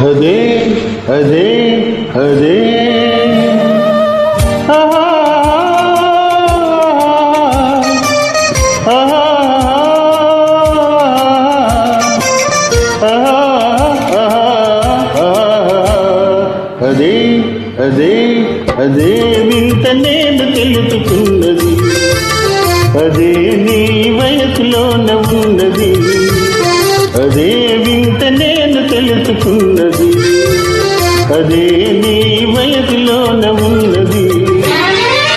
అదే ఆహా, ఆహా, అదే అదే అదే వింత నేను తెలుసుకున్నది. అదే నీ వయసులోన ఉన్నది అదే వింత నేను తెలుసుకున్నది అదే నీ వయసులోన ఉన్న